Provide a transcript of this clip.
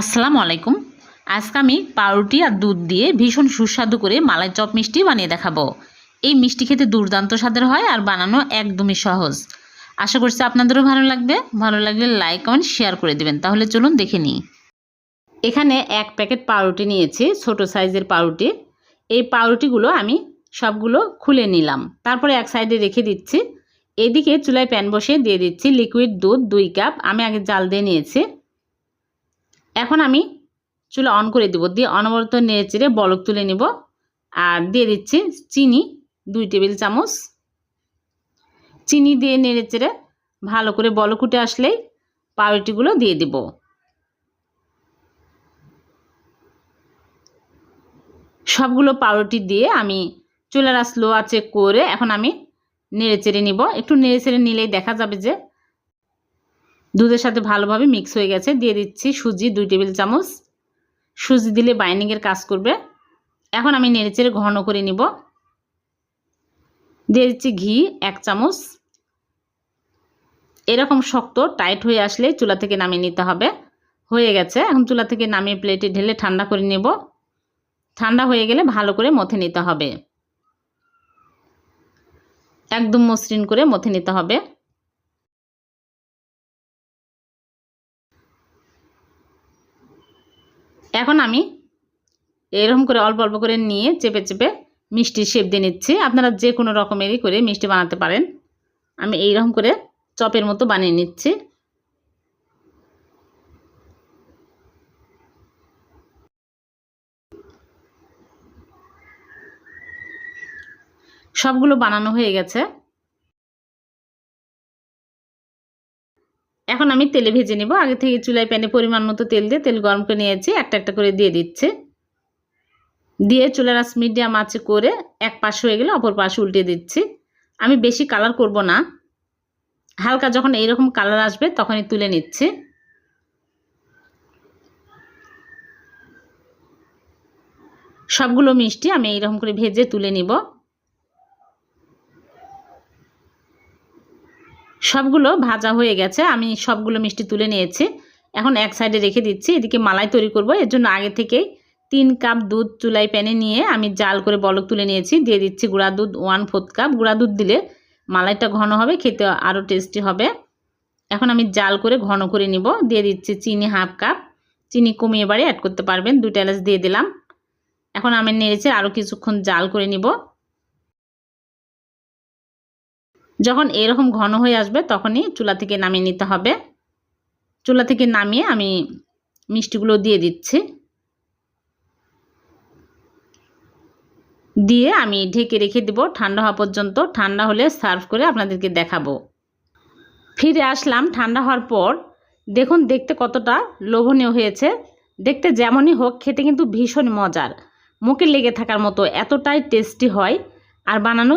আসসালামু আলাইকুম। আজকে আমি পাউরুটি আর দুধ দিয়ে ভীষণ সুস্বাদু করে মালাই চপ মিষ্টি বানিয়ে দেখাবো। এই মিষ্টি খেতে দুর্দান্ত স্বাদের হয় আর বানানো একদমই সহজ। আশা করছি আপনাদেরও ভালো লাগবে। ভালো লাগলে লাইক, কমেন্ট, শেয়ার করে দেবেন। তাহলে চলুন দেখে নিই। এখানে এক প্যাকেট পাউরুটি নিয়েছি, ছোট সাইজের পাউরুটি। এই পাউরুটিগুলো আমি সবগুলো খুলে নিলাম। তারপরে এক সাইডে রেখে দিচ্ছি। এদিকে চুলায় প্যান বসিয়ে দিয়ে দিচ্ছি লিকুইড দুধ দুই কাপ। আমি আগে জাল দিয়ে নিয়েছি। এখন আমি চুলা অন করে দেবো। দিয়ে অনবরত নেড়ে চেড়ে বলক তুলে নিব। আর দিয়ে দিচ্ছি চিনি, দুই টেবিল চামচ। চিনি দিয়ে নেড়ে চেড়ে ভালো করে বলক উঠে আসলেই পাউরুটিগুলো দিয়ে দিব। সবগুলো পাউরুটি দিয়ে আমি চুলার স্লো আছে করে এখন আমি নেড়ে চেড়ে নিব। একটু নেড়ে চেড়ে নিলেই দেখা যাবে যে দুধের সাথে ভালোভাবে মিক্স হয়ে গেছে। দিয়ে দিচ্ছি সুজি, দুই টেবিল চামচ। সুজি দিলে বাইন্ডিংয়ের কাজ করবে। এখন আমি নেড়েচেড়ে ঘন করে নিব। দিয়ে দিচ্ছি ঘি, এক চামচ। এরকম শক্ত টাইট হয়ে আসলে চুলা থেকে নামিয়ে নিতে হবে। হয়ে গেছে। এখন চুলা থেকে নামিয়ে প্লেটে ঢেলে ঠান্ডা করে নেব। ঠান্ডা হয়ে গেলে ভালো করে মথে নিতে হবে। একদম মসৃণ করে মথে নিতে হবে। এখন আমি এরকম করে অল্প অল্প করে নিয়ে চেপে চেপে মিষ্টির শেপ দিয়ে নিচ্ছি। আপনারা যে কোনো রকমেরই করে মিষ্টি বানাতে পারেন। আমি এই রকম করে চপের মতো বানিয়ে নিচ্ছি। সবগুলো বানানো হয়ে গেছে। এখন আমি তেলে ভেজে নিব। আগে থেকে চুলায় প্যানে পরিমাণ মতো তেল দিয়ে তেল গরম করে নিয়েছি। একটা একটা করে দিয়ে দিচ্ছে। দিয়ে চুলার আস মিডিয়াম আঁচে করে এক পাশ হয়ে গেলে অপর পাশ উল্টে দিচ্ছি। আমি বেশি কালার করব না। হালকা যখন এইরকম কালার আসবে তখনই তুলে নিচ্ছি। সবগুলো মিষ্টি আমি এইরকম করে ভেজে তুলে নিব। সবগুলো ভাজা হয়ে গেছে। আমি সবগুলো মিষ্টি তুলে নিয়েছি। এখন এক সাইডে রেখে দিচ্ছি। এদিকে মালাই তৈরি করব। এর জন্য আগে থেকেই তিন কাপ দুধ চুলাই প্যানে নিয়ে আমি জাল করে বলক তুলে নিয়েছি। দিয়ে দিচ্ছি গুঁড়া দুধ, ওয়ান ফোর্থ কাপ। গুঁড়া দুধ দিলে মালাইটা ঘন হবে, খেতে আরও টেস্টি হবে। এখন আমি জাল করে ঘন করে নিব। দিয়ে দিচ্ছি চিনি হাফ কাপ। চিনি কমিয়ে বাড়ি অ্যাড করতে পারবেন। দুইটা এলাচ দিয়ে দিলাম। এখন আমি নেড়েছে আরও কিছুক্ষণ জাল করে নিব। যখন এরকম ঘন হয়ে আসবে তখনই চুলা থেকে নামিয়ে নিতে হবে। চুলা থেকে নামিয়ে আমি মিষ্টিগুলো দিয়ে দিচ্ছি। দিয়ে আমি ঢেকে রেখে দেব ঠান্ডা হওয়া পর্যন্ত। ঠান্ডা হলে সার্ভ করে আপনাদেরকে দেখাবো। ফিরে আসলাম ঠান্ডা হওয়ার পর। দেখুন, দেখতে কতটা লোভনীয় হয়েছে। দেখতে যেমনই হোক, খেতে কিন্তু ভীষণ মজার। মুখে লেগে থাকার মতো এতটাই টেস্টি হয়। আর বানানো